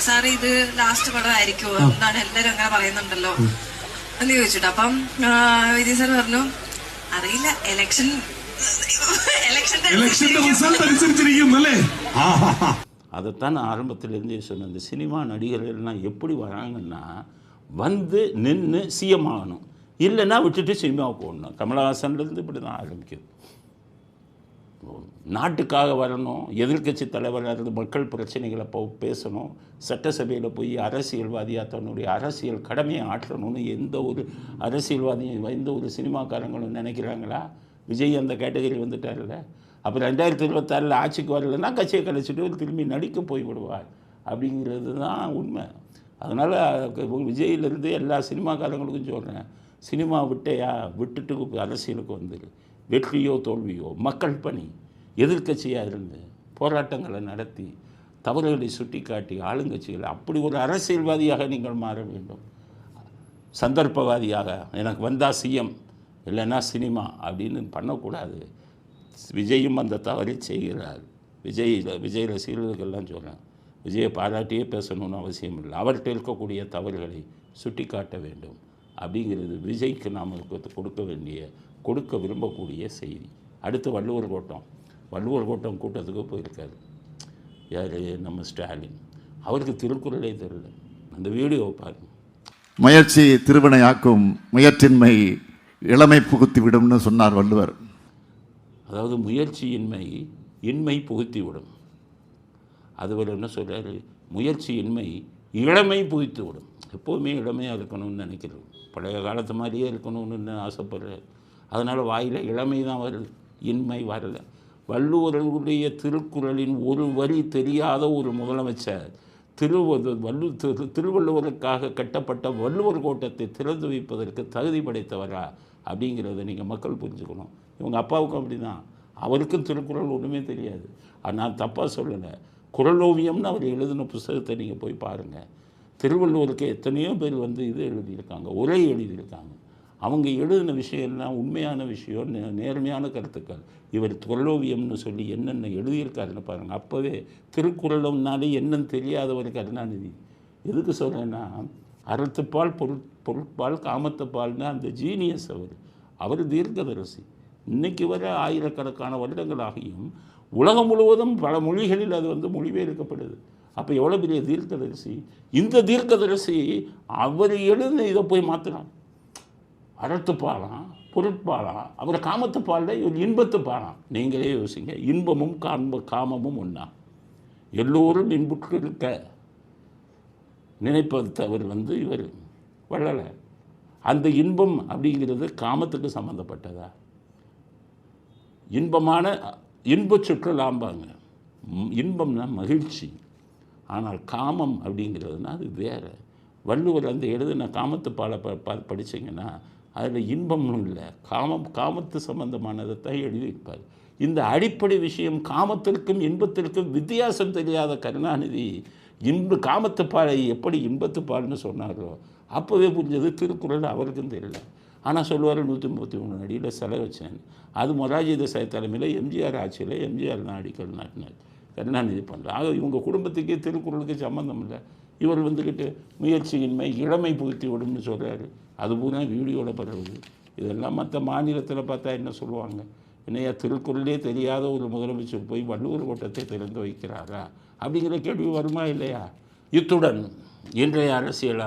സാറേ ഇത് ലാസ്റ്റ് പടമായിരിക്കുമോ എന്താണ് എല്ലാരും അങ്ങനെ പറയുന്നുണ്ടല്ലോ എന്ന് ചോദിച്ചിട്ട് അപ്പം ആ, വിജയ് സാർ പറഞ്ഞു അറിയില്ല എലക്ഷൻ എലക്ഷന്റെ ഇലക്ഷന്റെ റിസൾട്ട് അനുസരിച്ചിരിക്കും അല്ലേ ആഹാ. அதைத்தான் ஆரம்பத்திலேருந்தே சொன்னேன் இந்த சினிமா நடிகர்கள்லாம் எப்படி வராங்கன்னா வந்து நின்று சிஎம் ஆகணும் இல்லைன்னா விட்டுட்டு சினிமாவுக்கு போடணும் கமலஹாசன்லேருந்து இப்படி தான் ஆரம்பிக்குது நாட்டுக்காக வரணும் எதிர்க்கட்சி தலைவராக இருந்து மக்கள் பிரச்சனைகளை போ பேசணும் சட்டசபையில் போய் அரசியல்வாதியாக தன்னுடைய அரசியல் கடமையை ஆற்றணும்னு எந்த ஒரு அரசியல்வாதியும் எந்த ஒரு சினிமாக்காரங்களும் நினைக்கிறாங்களா? விஜய் அந்த கேட்டகரி வந்துட்டார்ல அப்போ ரெண்டாயிரத்தி இருபத்தாறில் ஆட்சிக்கு வரலைன்னா கட்சியை கழிச்சிட்டு திரும்பி நடிக்க போய் விடுவார் அப்படிங்கிறது தான் உண்மை. அதனால் விஜயிலிருந்து எல்லா சினிமாக்காரங்களுக்கும் சொல்கிறேன் சினிமா விட்டையா? விட்டுட்டு அரசியலுக்கு வந்துரு. வெற்றியோ தோல்வியோ மக்கள் பணி எதிர்க்கட்சியாக இருந்து போராட்டங்களை நடத்தி தவறுகளை சுட்டிக்காட்டி ஆளுங்கட்சிகளை அப்படி ஒரு அரசியல்வாதியாக நீங்கள் மாற வேண்டும். சந்தர்ப்பவாதியாக எனக்கு வந்தால் சிஎம் இல்லைன்னா சினிமா அப்படின்னு பண்ணக்கூடாது. விஜயும் அந்த தவறை செய்கிறார். விஜய் விஜய் ரசிகர்களுக்கெல்லாம் சொல்கிறேன் விஜயை பாராட்டியே பேசணும்னு அவசியம் இல்லை அவர்கிட்ட இருக்கக்கூடிய தவறுகளை சுட்டிக்காட்ட வேண்டும். அப்படிங்கிறது விஜய்க்கு நாம் கொடுக்க வேண்டிய கொடுக்க விரும்பக்கூடிய செய்தி. அடுத்து வள்ளுவர் கோட்டம். வள்ளுவர் கோட்டம் கூட்டத்துக்கு போயிருக்காரு. யார்? நம்ம ஸ்டாலின். அவருக்கு திருக்குறளே தெரியல. அந்த வீடியோவை பாருங்க. முயற்சி திருவினையாக்கும் முயற்சின்மை இளமை புகுத்தி விடும்னு சொன்னார் வள்ளுவர். அதாவது முயற்சியின்மை இன்மை புகுத்தி விடும் அதுவரை என்ன சொல்றாரு? முயற்சியின்மை இளமை புகுத்தி விடும் எப்போவுமே இளமையாக இருக்கணும்னு நினைக்கிறோம். பழைய காலத்து மாதிரியே இருக்கணும்னு ஆசைப்படுறேன். அதனால் வாயில் இளமை தான் வருது இன்மை வரல. வள்ளுவர்களுடைய திருக்குறளின் ஒரு வரி தெரியாத ஒரு முதலமைச்சர் திருவது வள்ளு திரு திருவள்ளுவருக்காக கட்டப்பட்ட வள்ளுவர் கோட்டத்தை திறந்து வைப்பதற்கு தகுதி படைத்தவரா அப்படிங்கிறத நீங்கள் மக்கள் புரிஞ்சுக்கணும். இவங்க அப்பாவுக்கும் அப்படி தான் அவருக்கும் திருக்குறள் ஒன்றுமே தெரியாது. ஆனால் தப்பாக சொல்லலை. குறளோவியம்னு அவர் எழுதின புஸ்தகத்தை நீங்கள் போய் பாருங்கள் திருவள்ளுவருக்கு எத்தனையோ பேர் வந்து இது எழுதியிருக்காங்க உரை எழுதியிருக்காங்க. அவங்க எழுதின விஷயம்லாம் உண்மையான விஷயம் நே- நேர்மையான கருத்துக்கள். இவர் குரலோவியம்னு சொல்லி என்னென்ன எழுதியிருக்காருன்னு பாருங்கள் அப்போவே திருக்குறளும்னாலே என்னன்னு தெரியாதவர் கருணாநிதி. எதுக்கு சொல்கிறேன்னா அறத்துப்பால் பொருள் பொருட்பால் காமத்துப்பால்னா அந்த ஜீனியஸ் அவர். அவர் தீர்க்கதரிசி. இன்னைக்கு வர ஆயிரக்கணக்கான வருடங்களாகியும் உலகம் முழுவதும் பல மொழிகளில் அது வந்து மொழிபெயர்க்கப்படுது. அப்போ எவ்வளோ பெரிய தீர்க்கதரிசி? இந்த தீர்க்கதரிசி அவர் எழுந்து இதை போய் மாற்றலாம் அறத்துப்பாலாம் பொருட்பாலாம் அவர் காமத்துப்பாலில் இவர் இன்பத்துப்பாலாம் நீங்களே யோசிங்க இன்பமும் காண்ப காமமும் ஒன்றா எல்லோரும் இன்புற்று இருக்க. நினைப்பவர் வந்து இவர் வள்ளலை. அந்த இன்பம் அப்படிங்கிறது காமத்துக்கு சம்மந்தப்பட்டதா இன்பமான இன்பச் சுற்றுலாம்பாங்க. இன்பம்னா மகிழ்ச்சி. ஆனால் காமம் அப்படிங்கிறதுனா அது வேறு. வள்ளுவர் அந்த எழுதின காமத்து பாலை ப ப படிச்சீங்கன்னா அதில் இன்பம்னு இல்லை. காமம் காமத்து சம்பந்தமானதை தான் எழுதியிருப்பார் இந்த அடிப்படை விஷயம் காமத்திற்கும் இன்பத்திற்கும் வித்தியாசம் தெரியாத கருணாநிதி இன்ப காமத்து பாலை எப்படி இன்பத்து பால்னு சொன்னாரோ அப்போவே புரிஞ்சது திருக்குறள் அவருக்கும் தெரியல. ஆனால் சொல்லுவார் நூற்றி முப்பத்தி மூணு அடியில் செலவு வச்சேன் அது மொராஜி தேசாய் தலைமையில் எம்ஜிஆர் ஆட்சியில் எம்ஜிஆர் தான் அடிக்கல் நாட்டினார். கருணாநிதி பண்ணுறேன் ஆக இவங்க குடும்பத்துக்கே திருக்குறளுக்கு சம்மந்தம் இல்லை. இவர் வந்துக்கிட்டு முயற்சியின்மை இளமை புகுத்தி விடும்னு சொல்கிறாரு அது பூரா வீடியோவில் பரவுது. இதெல்லாம் மற்ற மாநிலத்தில் பார்த்தா என்ன சொல்லுவாங்க? என்னையா திருக்குறளே தெரியாத ஒரு முதலமைச்சர் போய் வள்ளுவர் கோட்டத்தை திறந்து வைக்கிறாரா? அப்படிங்கிற கேள்வி வருமா இல்லையா? இத்துடன் இன்றைய அரசியல்